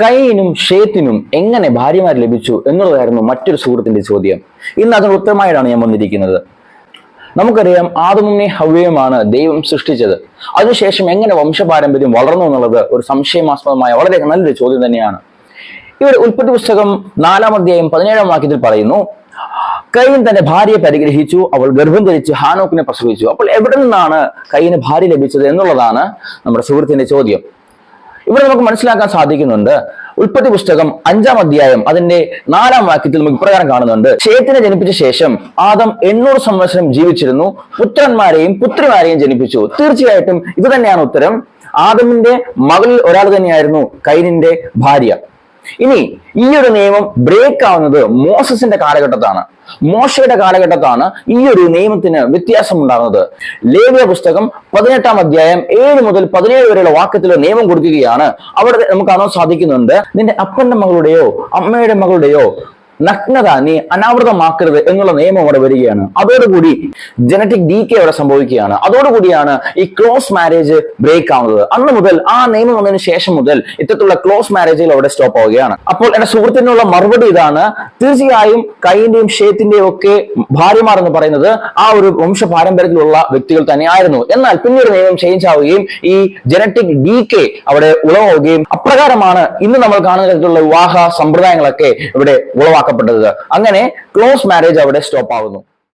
കൈനും ഷേത്തിനും എങ്ങനെ ഭാര്യമാർ ലഭിച്ചു എന്നുള്ളതായിരുന്നു മറ്റൊരു സുഹൃത്തിന്റെ ചോദ്യം. ഇന്ന് അതിന് ഉത്തരമായിട്ടാണ് ഞാൻ വന്നിരിക്കുന്നത്. നമുക്കറിയാം ആദമുനെ ഹവ്യയുമാണ് ദൈവം സൃഷ്ടിച്ചത്. അതിനുശേഷം എങ്ങനെ വംശപാരമ്പര്യം വളർന്നു എന്നുള്ളത് ഒരു സംശയമാസ്പദമായ വളരെ നല്ലൊരു ചോദ്യം തന്നെയാണ്. ഇവർ ഉൽപ്പത്തി പുസ്തകം നാലാം അധ്യായം പതിനേഴാം വാക്യത്തിൽ പറയുന്നു കൈൻ തന്റെ ഭാര്യയെ പരിഗ്രഹിച്ചു അവൾ ഗർഭം ധരിച്ച് ഹാനോക്കിനെ പ്രസവിച്ചു. അപ്പോൾ എവിടെ നിന്നാണ് കൈന് ഭാര്യ ലഭിച്ചത് എന്നുള്ളതാണ് നമ്മുടെ സുഹൃത്തിന്റെ ചോദ്യം. ഇവിടെ നമുക്ക് മനസ്സിലാക്കാൻ സാധിക്കുന്നുണ്ട്. ഉൽപ്പത്തി പുസ്തകം അഞ്ചാം അധ്യായം അതിന്റെ നാലാം വാക്യത്തിൽ നമുക്ക് ഇപ്രകാരം കാണുന്നുണ്ട്. ഷേത്തിനെ ജനിപ്പിച്ച ശേഷം ആദം എണ്ണൂറ് സംവത്സരം ജീവിച്ചിരുന്നു. പുത്രന്മാരെയും പുത്രിമാരെയും ജനിപ്പിച്ചു. തീർച്ചയായിട്ടും ഇത് തന്നെയാണ് ഉത്തരം. ആദമിന്റെ മകളിൽ ഒരാൾ തന്നെയായിരുന്നു കൈനിന്റെ ഭാര്യ. ഇനി ഈ ഒരു നിയമം ബ്രേക്ക് ആവുന്നത് മോസസിന്റെ കാലഘട്ടത്താണ്. മോശയുടെ കാലഘട്ടത്താണ് ഈ ഒരു നിയമത്തിന് വ്യത്യാസം ഉണ്ടാകുന്നത് ലേവിയ പുസ്തകം പതിനെട്ടാം അധ്യായം ഏഴ് മുതൽ പതിനേഴ് വരെയുള്ള വാക്യത്തിൽ നിയമം കൊടുക്കുകയാണ്. അവിടെ നമുക്ക് കാണാൻ സാധിക്കുന്നുണ്ട് നിന്റെ അപ്പന്റെ മകളുടെയോ അമ്മയുടെ മകളുടെയോ നഗ്നത നീ അനാവൃതമാക്കരുത് എന്നുള്ള നിയമം അവിടെ വരികയാണ്. അതോടുകൂടി ജനറ്റിക് ഡി കെ അവിടെ സംഭവിക്കുകയാണ്. അതോടുകൂടിയാണ് ഈ ക്ലോസ് മാരേജ് ബ്രേക്ക് ആവുന്നത്. അന്ന് മുതൽ ആ നിയമം വന്നതിന് ശേഷം മുതൽ ഇത്തരത്തിലുള്ള ക്ലോസ് മാരേജുകൾ അവിടെ സ്റ്റോപ്പ് ആവുകയാണ്. അപ്പോൾ എന്റെ സുഹൃത്തിനുള്ള മറുപടി ഇതാണ്. തീർച്ചയായും കൈന്റെയും ഷേത്തിന്റെയും ഒക്കെ ഭാര്യമാർ എന്ന് പറയുന്നത് ആ ഒരു വംശ പാരമ്പര്യത്തിലുള്ള വ്യക്തികൾ തന്നെയായിരുന്നു. എന്നാൽ പിന്നീട് നിയമം ചേഞ്ച് ആവുകയും ഈ ജനറ്റിക് ഡി കെ അവിടെ ഉളവാവുകയും അപ്രകാരമാണ് ഇന്ന് നമ്മൾ കാണുന്ന തരത്തിലുള്ള വിവാഹ സമ്പ്രദായങ്ങളൊക്കെ ഇവിടെ ഉളവാക്കപ്പെട്ടത് അങ്ങനെ ക്ലോസ് മാരേജ് അവിടെ സ്റ്റോപ്പ് ആവുന്നു.